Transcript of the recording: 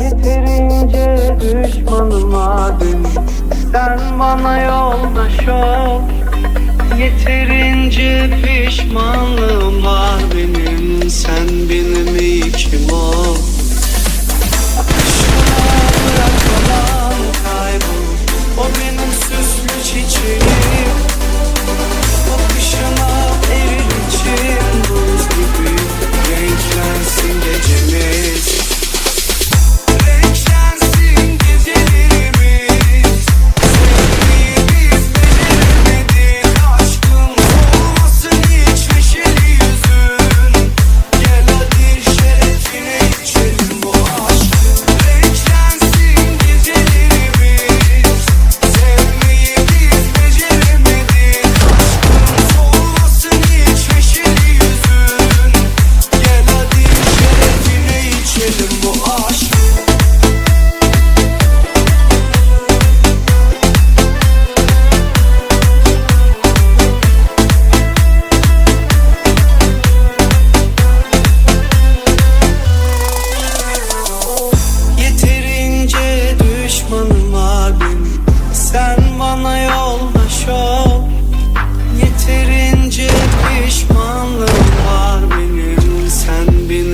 Yeterince düşmanıma dön Sen bana yoldaş ol. Yeterince pişmanlığım var